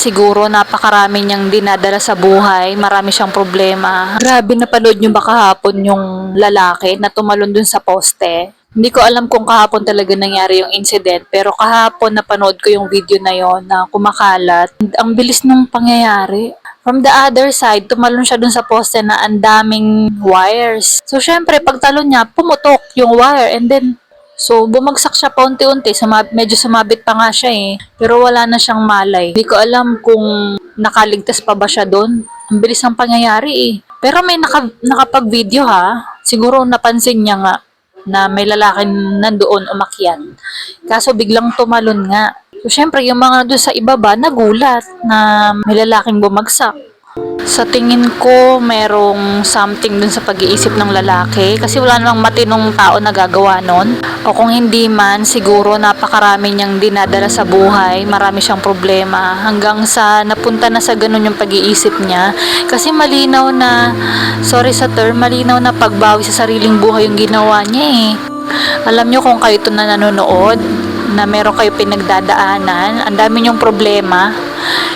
Siguro napakarami niyang dinadala sa buhay, marami siyang problema. Grabe napanood niyo ba kahapon yung lalaki na tumalon dun sa poste? Hindi ko alam kung kahapon talaga nangyari yung incident, pero kahapon napanood ko yung video na yon na kumakalat. Ang bilis nung pangyayari. From the other side, tumalon siya dun sa poste na ang daming wires. So, syempre, pag talon niya, pumutok yung wire and then So, bumagsak siya paunti-unti. Sumab- medyo sumabit pa nga siya eh. Pero wala na siyang malay. Hindi ko alam kung nakaligtas pa ba siya doon. Ang bilis ng pangyayari eh. Pero may naka- nakapag-video ha. Siguro napansin niya nga na may lalaking nandoon umakyat. Kaso biglang tumalon nga. So, syempre, yung mga doon sa ibaba, nagulat na may lalaking bumagsak. Sa tingin ko, merong something dun sa pag-iisip ng lalaki kasi wala namang matinong tao na gagawa nun. O kung hindi man, siguro napakarami niyang dinadala sa buhay, marami siyang problema hanggang sa napunta na sa ganun yung pag-iisip niya. Kasi malinaw na, sorry sa term, malinaw na pagbawi sa sariling buhay yung ginawa niya eh. Alam niyo kung kayo to na nanonood, na meron kayo pinagdadaanan, ang dami niyong problema,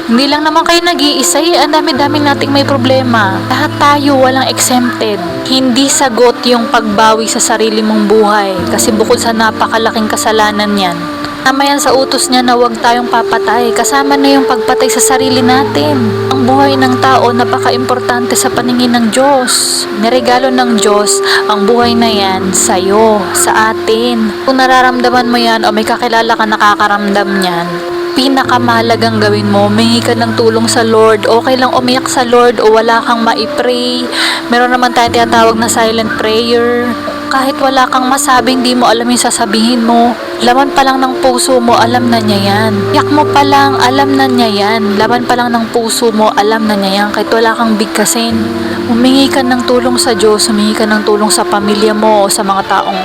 hindi lang naman kayo nag-iisa eh. Ang dami-dami nating may problema. Lahat tayo walang exempted. Hindi sagot yung pagbawi sa sarili mong buhay. Kasi bukod sa napakalaking kasalanan yan, Tama yan sa utos niya na huwag tayong papatay. Kasama na yung pagpatay sa sarili natin. Ang buhay ng tao napaka-importante sa paningin ng Diyos. Niregalo ng Diyos ang buhay na yan sa'yo, sa atin. Kung nararamdaman mo yan o may kakilala ka nakakaramdam niyan, pinakamahalagang gawin mo, mingi ka ng tulong sa Lord. Okay lang umiyak sa Lord o wala kang maipray. Meron naman tayo tinatawag na silent prayer. Kahit wala kang masabi, hindi mo alam yung sasabihin mo. Laman pa lang ng puso mo, alam na niya yan. Yak mo pa lang, alam na niya yan. Laman pa lang ng puso mo, alam na niya yan. Kahit wala kang bigkasin. Humingi ka ng tulong sa Diyos, humingi ka ng tulong sa pamilya mo o sa mga taong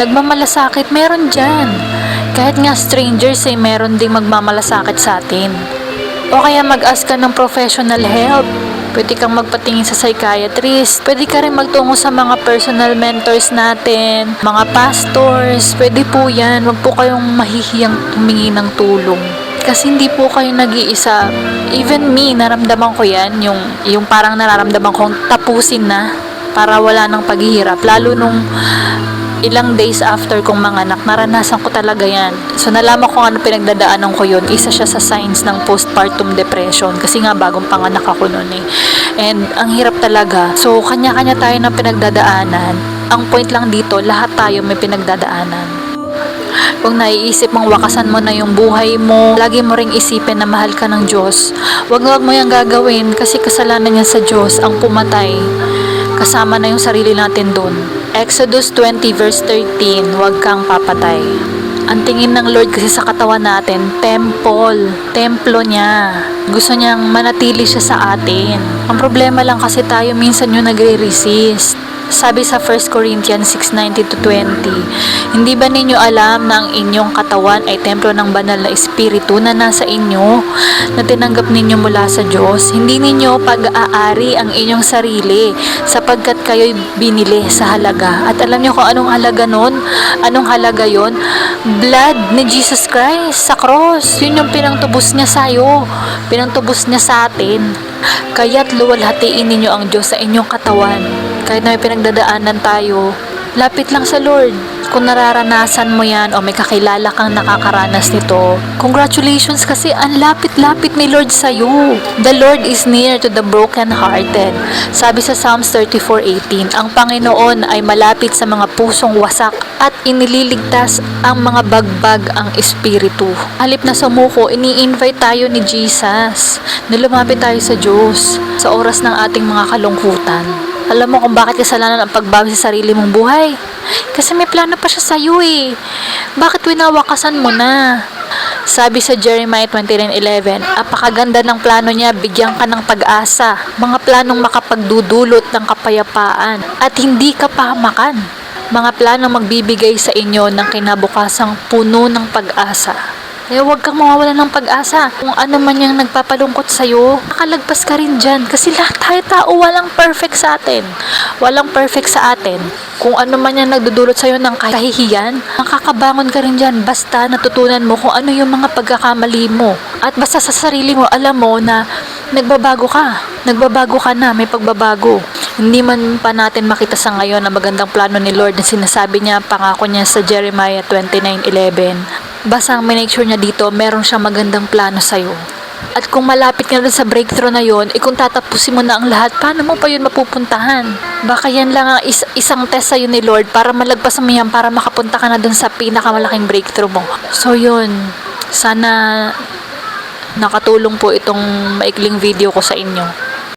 nagmamalasakit. Meron dyan. Kahit nga strangers eh, meron ding magmamalasakit sa atin. O kaya mag-ask ka ng professional help. Pwede kang magpatingin sa psychiatrist. Pwede ka rin magtungo sa mga personal mentors natin, mga pastors. Pwede po yan. Huwag po kayong mahihiyang humingi ng tulong. Kasi hindi po kayo nag-iisa. Even me, naramdaman ko yan. Yung, yung parang nararamdaman kong tapusin na para wala ng paghihirap. Lalo nung ilang days after kong manganak, naranasan ko talaga yan. So, nalaman ko ano pinagdadaanan ko yun. Isa siya sa signs ng postpartum depression. Kasi nga, bagong panganak ako noon eh. And, ang hirap talaga. So, kanya-kanya tayo ng pinagdadaanan. Ang point lang dito, lahat tayo may pinagdadaanan. Kung naiisip mong wakasan mo na yung buhay mo, lagi mo ring isipin na mahal ka ng Diyos. Huwag na mo yung gagawin kasi kasalanan niya sa Diyos ang pumatay. Kasama na yung sarili natin doon. Exodus 20 verse 13, huwag kang papatay. Ang tingin ng Lord kasi sa katawan natin, temple, templo niya. Gusto niyang manatili siya sa atin. Ang problema lang kasi tayo minsan yung nagre-resist. Sabi sa 1 Corinthians 6:19 to 20, Hindi ba ninyo alam na ang inyong katawan ay templo ng banal na espiritu na nasa inyo, na tinanggap ninyo mula sa Diyos? Hindi ninyo pag-aari ang inyong sarili, sapagkat kayo'y binili sa halaga. At alam niyo kung anong halaga nun? Anong halaga yon? Blood ni Jesus Christ sa cross. Yun yung pinangtubos niya sa'yo. Pinangtubos niya sa atin. Kaya't luwalhatiin ninyo ang Diyos sa inyong katawan. Kahit na may pinagdadaanan tayo, lapit lang sa Lord. Kung nararanasan mo yan o may kakilala kang nakakaranas nito, congratulations kasi ang lapit-lapit ni Lord sa'yo. The Lord is near to the broken-hearted. Sabi sa Psalms 34.18, ang Panginoon ay malapit sa mga pusong wasak at inililigtas ang mga bagbag ang espiritu. Halip na sumuko, ini-invite tayo ni Jesus na lumapit tayo sa Diyos sa oras ng ating mga kalungkutan. Alam mo kung bakit kasalanan ang pagbawi sa sarili mong buhay? Kasi may plano pa siya sa iyo eh. Bakit winawakasan mo na? Sabi sa Jeremiah 29.11, apakaganda ng plano niya, bigyan ka ng pag-asa, mga planong makapagdudulot ng kapayapaan at hindi ka pahamakan. Mga planong magbibigay sa inyo ng kinabukasang puno ng pag-asa. Eh, huwag kang mawawala ng pag-asa. Kung ano man yung nagpapalungkot sa'yo, nakalagpas ka rin dyan. Kasi lahat tayo tao, walang perfect sa atin. Walang perfect sa atin. Kung ano man yung nagdudulot sa'yo ng kahihiyan, makakabangon ka rin dyan. Basta natutunan mo kung ano yung mga pagkakamali mo. At basta sa sarili mo, alam mo na nagbabago ka. Nagbabago ka na, may pagbabago. Hindi man pa natin makita sa ngayon ang magandang plano ni Lord na sinasabi niya, pangako niya sa Jeremiah 29.11. Basta make sure niya dito, meron siyang magandang plano sa'yo. At kung malapit ka na sa breakthrough na yon, eh kung tatapusin mo na ang lahat, paano mo pa yun mapupuntahan? Baka yan lang ang is- isang test sa'yo ni Lord para malagpasan mo yan, para makapunta ka na dun sa pinakamalaking breakthrough mo. So yun, sana nakatulong po itong maikling video ko sa inyo.